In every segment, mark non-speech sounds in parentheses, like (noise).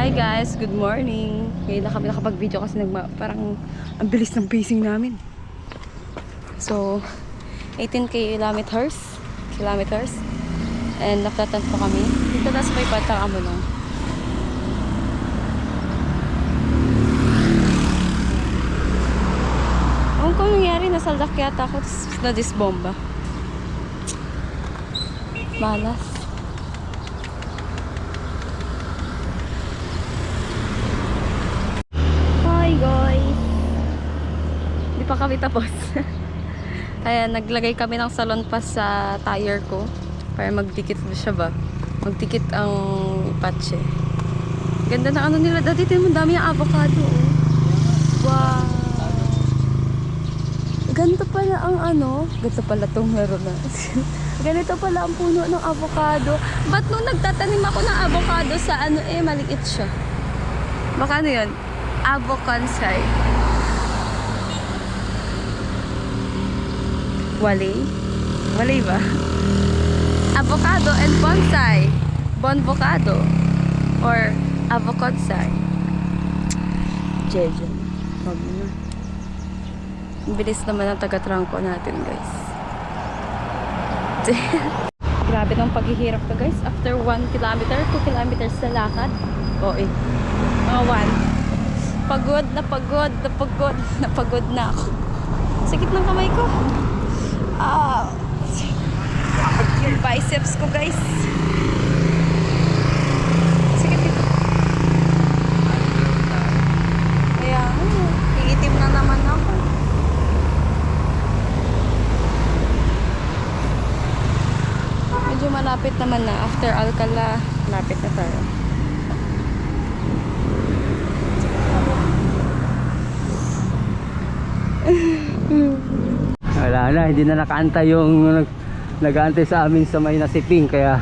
Hi guys, good morning. Ngayon na kami nakapag-video kasi nagma parang ang bilis ng pacing namin. So, 18 kilometers. Kilometers. And naftatan po kami. Dito na sa may patang lang. Ewan ko nangyari, nasaldak yata ako, tapos na-disbomba. Malas. Hi guys! Hindi pa kami tapos. (laughs) Ayan, naglagay kami ng salon pass sa tire ko. Para magdikit mo siya ba? Magdikit ang patche. Ganda na ano nila. Dati din mo dami yung avocado. oh. Wow! Ganito pala ang ano. Ganito pala itong meron na. (laughs) Ganito pala ang puno ng avocado. Ba't nung nagtatanim ako ng avocado sa ano eh, maliit siya. Baka ano yun? Avoconsai. Wale? Wale ba? Avocado and bonsai. Bonvocado. Or avoconsai. Jeje. Wag na. Bilis naman ang taga-trangko natin, guys. (laughs) Grabe ng paghihirap to, guys. After 1 kilometer, 2 kilometers na lakad. O, eh. Mga 1. Pagod na pagod na pagod na pagod na ako. Sakit ng kamay ko. Ah. Yung biceps ko, guys. Sakit ito. Kaya, ano, iitim na naman ako. Medyo malapit naman na. After Alcala, malapit na tayo. Wala na, hindi na nakaantay yung nag, nag-aantay sa amin sa may nasiping kaya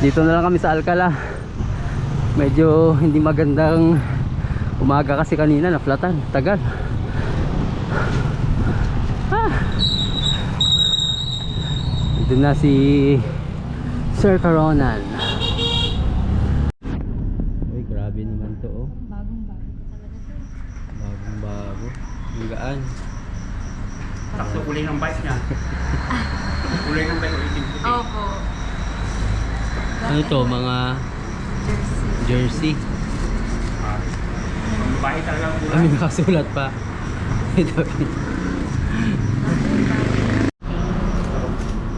dito na lang kami sa Alcala. Medyo hindi magandang umaga kasi kanina na flatan, tagal. Ah. Dito na si Sir Coronan. Uy, grabe naman to oh. Bagong bago talaga to. Bagong bago. Ang gaan. Takso kulay ng bike niya. (laughs) kulay ng bike ko itim puti. Opo. Ano to, mga Jersey. jersey? Ah, Ang babae talaga ang kulay. may nakasulat pa. Ito.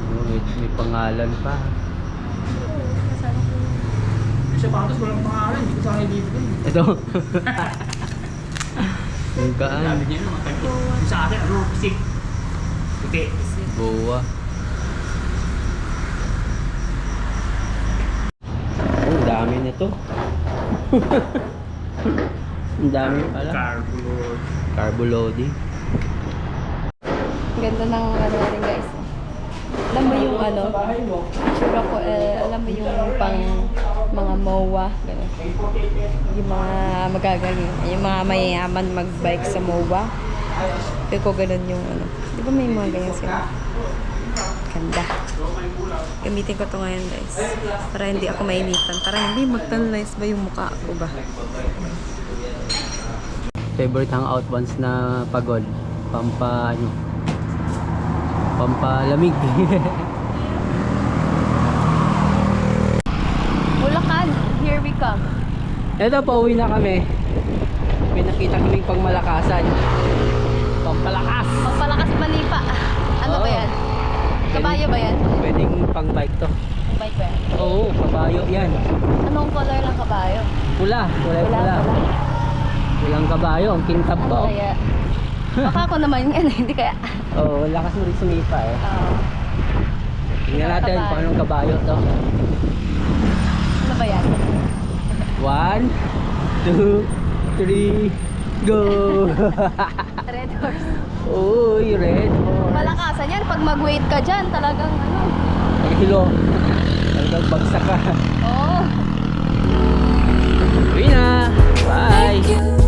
oh, may, may pangalan pa. Yung sapatos walang pangalan, hindi ko sa akin bibigay. Ito. (laughs) Ang gaan. Sabi niya sabi ko, yung sa akin, ano, pisik. Puti. Boa. Oh, ang dami nito. (laughs) ang dami pala. Cardboard. Carbo loading. Ganda ng ano rin guys. Alam mo yung ano, tsura ko, eh, alam mo yung pang mga MOA, ganun. Yung mga magagaling, yung mga mayayaman magbike sa MOA. Feel ko ganun yung ano. Di ba may mga ganyan sila? Ganda. Gamitin ko to ngayon guys. Para hindi ako mainitan. Para hindi magtanlize ba yung mukha ko ba? Favorite hangout once na pagod. Pampa ano. Pampalamig. (laughs) Bulacan, here we come. Ito, pauwi na kami. May nakita kaming pangmalakasan. Pampalakas! Pagpalakas manipa. Ano ba Oo. yan? Kabayo ba yan? Pwedeng pang bike to. Bike ba yan? Oo, kabayo yan. Anong color ng kabayo? Pula, kulay Wala, pula. wala. Pulang kabayo, ang kintab Ano ko. kaya? (laughs) Baka ako naman yan, (laughs) hindi kaya. Oo, lakas mo rin sumipa eh. Oo. Tingnan natin Kabayo. kung anong kabayo to. ano ba yan? One, two, three, go! red horse. Uy, red horse. Malakasan yan. Pag mag-wait ka dyan, talagang ano. Ay, hilo. Talagang bagsak ka. Oo. Oh. Uy na. Bye. Thank you.